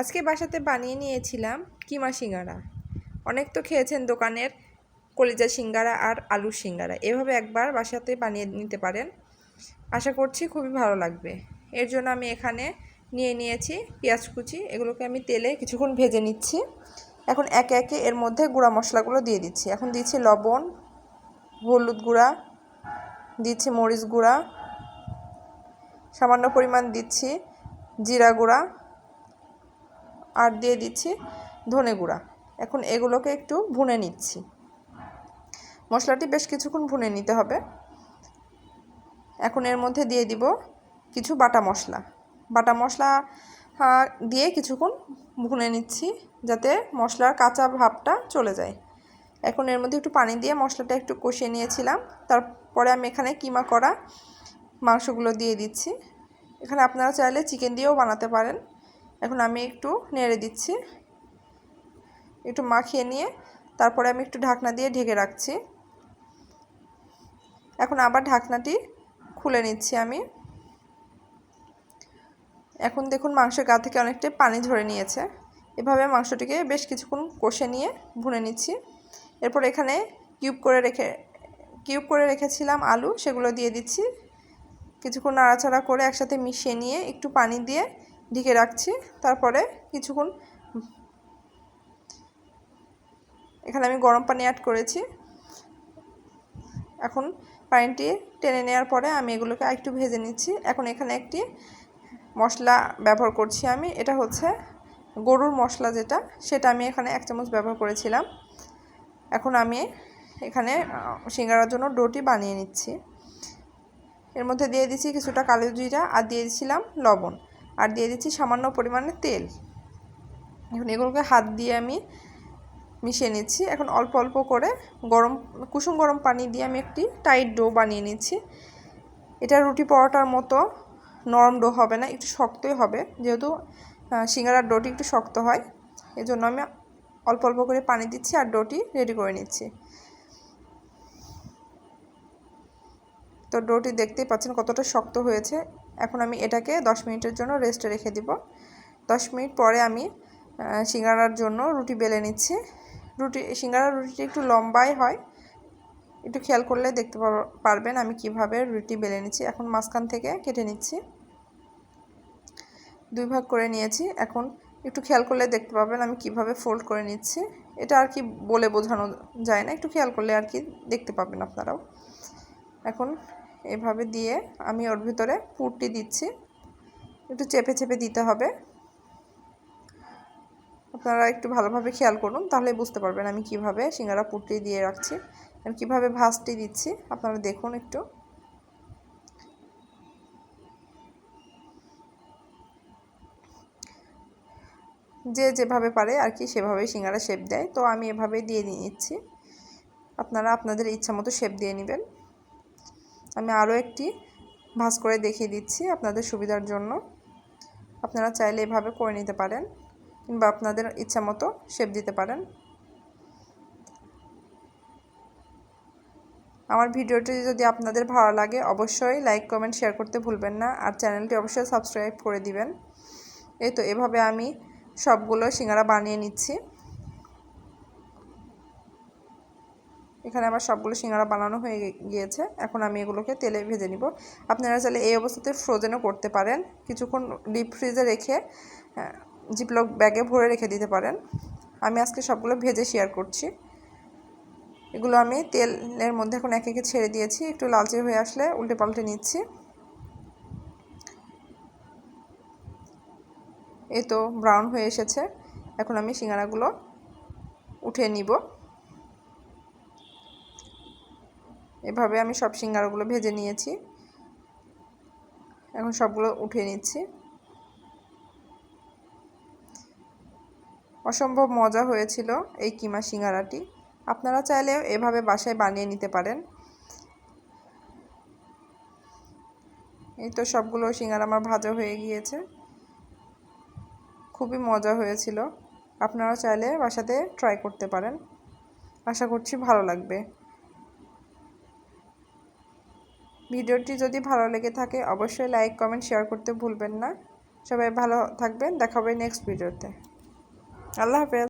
আজকে বাসাতে বানিয়ে নিয়েছিলাম কিমা সিঙ্গারা। অনেক তো খেয়েছেন দোকানের কলিজা সিঙ্গারা আর আলু সিঙ্গারা। এভাবে একবার বাসাতে বানিয়ে নিতে পারেন। আশা করছি খুবই ভালো লাগবে। এর জন্য আমি এখানে নিয়ে নিয়েছি পেঁয়াজ কুচি। এগুলোকে আমি তেলে কিছুক্ষণ ভেজে নিচ্ছি। এখন একে একে এর মধ্যে গুঁড়া মশলাগুলো দিয়ে দিচ্ছি। এখন দিচ্ছি লবণ, হলুদ গুঁড়া, দিচ্ছি মরিচ গুঁড়া, সামান্য পরিমাণ দিচ্ছি জিরা গুঁড়া আর দিয়ে দিচ্ছি ধনে গুঁড়া। এখন এগুলোকে একটু ভুনে নিচ্ছি। মশলাটি বেশ কিছুক্ষণ ভুনে নিতে হবে। এখন এর মধ্যে দিয়ে দিব কিছু বাটা মশলা। বাটা মশলা দিয়ে কিছুক্ষণ ভুনে নিচ্ছি যাতে মশলার কাঁচা ভাবটা চলে যায়। এখন এর মধ্যে একটু পানি দিয়ে মশলাটা একটু কষিয়ে নিয়েছিলাম। তারপরে আমি এখানে কিমা করা মাংসগুলো দিয়ে দিচ্ছি। এখানে আপনারা চাইলে চিকেন দিয়েও বানাতে পারেন। এখন আমি একটু নেড়ে দিচ্ছি। একটু মাখিয়ে নিয়ে তারপরে আমি একটু ঢাকনা দিয়ে ঢেকে রাখছি। এখন আবার ঢাকনাটি খুলে নিচ্ছি আমি। এখন দেখুন মাংসের গা থেকে অনেকটাই পানি ঝরে নিয়েছে। এভাবে মাংসটিকে বেশ কিছুক্ষণ কষে নিয়ে ভুনে নিচ্ছি। এরপর এখানে কিউব করে রেখে, কিউব করে রেখেছিলাম আলু, সেগুলো দিয়ে দিচ্ছি। কিছুক্ষণ নাড়াচাড়া করে একসাথে মিশিয়ে নিয়ে একটু পানি দিয়ে ঢেকে রাখছি, তারপরে কিছুক্ষণ এখানে আমি গরম পানি অ্যাড করেছি। এখন পানিটি টেনে নেওয়ার পরে আমি এগুলোকে একটু ভেজে নিচ্ছি। এখন এখানে একটি মশলা ব্যবহার করছি আমি, এটা হচ্ছে গরুর মশলা যেটা, সেটা আমি এখানে এক চামচ ব্যবহার করেছিলাম। এখন আমি এখানে সিঙ্গারার জন্য ডোটি বানিয়ে নিচ্ছি। এর মধ্যে দিয়ে দিচ্ছি কিছুটা কালো জিরা আর দিয়ে দিচ্ছিলাম লবণ। আর দিয়ে দিচ্ছি সামান্য পরিমাণে তেল। এখন এগুলোকে হাত দিয়ে আমি মিশিয়ে নিচ্ছি। এখন অল্প অল্প করে গরম, কুসুম গরম পানি দিয়ে আমি একটি টাইট ডো বানিয়ে নিচ্ছি। এটা রুটি পরোটার মতো নরম ডো হবে না, একটু শক্তই হবে। যেহেতু সিঙ্গারার ডোটি একটু শক্ত হয়, এজন্য আমি অল্প অল্প করে পানি দিচ্ছি আর ডোটি রেডি করে নিচ্ছি। তো ডোটি দেখতেই পাচ্ছেন কতটা শক্ত হয়েছে। এখন আমি এটাকে দশ মিনিটের জন্য রেস্টে রেখে দিব। দশ মিনিট পরে আমি সিঙ্গারার জন্য রুটি বেলে নিচ্ছি। রুটি সিঙ্গারার রুটিটি একটু লম্বাই হয়। একটু খেয়াল করলে দেখতে পারবেন আমি কীভাবে রুটি বেলে নিচ্ছি। এখন মাঝখান থেকে কেটে নিচ্ছি। দুই ভাগ করে নিয়েছি। এখন একটু খেয়াল করলে দেখতে পাবেন আমি কীভাবে ফোল্ড করে নিচ্ছি। এটা আর কি বলে বোঝানো যায় না। একটু খেয়াল করলে আর কি দেখতে পাবেন আপনারাও। এখন এভাবে দিয়ে আমি ওর ভিতরে পুরটি দিচ্ছি। একটু চেপে চেপে দিতে হবে। আপনারা একটু ভালোভাবে খেয়াল করুন তাহলে বুঝতে পারবেন আমি কীভাবে সিঙ্গারা পুরটি দিয়ে রাখছি। আমি কীভাবে ভাজটি দিচ্ছি, আপনারা দেখুন একটু। যে যেভাবে পারে আর কি সেভাবেই সিঙ্গারা শেপ দেয়। তো আমি এভাবেই দিয়ে নিচ্ছি। আপনারা আপনাদের ইচ্ছা মতো শেপ দিয়ে নেবেন। আমি আরও একটি ভাজ করে দেখিয়ে দিচ্ছি আপনাদের সুবিধার জন্য। আপনারা চাইলে এভাবে করে নিতে পারেন কিংবা আপনাদের ইচ্ছা মতো শেপ দিতে পারেন। আমার ভিডিওটি যদি আপনাদের ভালো লাগে, অবশ্যই লাইক, কমেন্ট, শেয়ার করতে ভুলবেন না আর চ্যানেলটি অবশ্যই সাবস্ক্রাইব করে দিবেন। এই তো, এভাবে আমি সবগুলো সিঙ্গারা বানিয়ে নিচ্ছি। এখানে আমার সবগুলো সিঙ্গারা বানানো হয়ে গিয়েছে। এখন আমি এগুলোকে তেলে ভেজে নিব। আপনারা চাইলে এই অবস্থাতে ফ্রোজেনও করতে পারেন। কিছুক্ষণ ডিপ ফ্রিজে রেখে জিপলক ব্যাগে ভরে রেখে দিতে পারেন। আমি আজকে সবগুলো ভেজে শেয়ার করছি। এগুলো আমি তেলের মধ্যে এখন এক একে ছেড়ে দিয়েছি। একটু লালচে হয়ে আসলে উল্টে পাল্টে নিচ্ছি। এ তো ব্রাউন হয়ে এসেছে। এখন আমি সিঙ্গারাগুলো উঠে নিব। এভাবে আমি সব সিঙ্গারাগুলো ভেজে নিয়েছি। এখন সবগুলো উঠে নিচ্ছি। অসম্ভব মজা হয়েছিল এই কিমা সিঙ্গারাটি। আপনারা চাইলেও এভাবে বাসায় বানিয়ে নিতে পারেন। এই তো সবগুলো সিঙ্গারা আমার ভাজা হয়ে গিয়েছে। খুবই মজা হয়েছিল। আপনারা চাইলে বাসাতে ট্রাই করতে পারেন। আশা করছি ভালো লাগবে। ভিডিওটি যদি ভালো লেগে থাকে, অবশ্যই লাইক, কমেন্ট, শেয়ার করতে ভুলবেন না। সবাই ভালো থাকবেন দেখা হবে নেক্সট ভিডিওতে। আল্লাহ হাফেজ।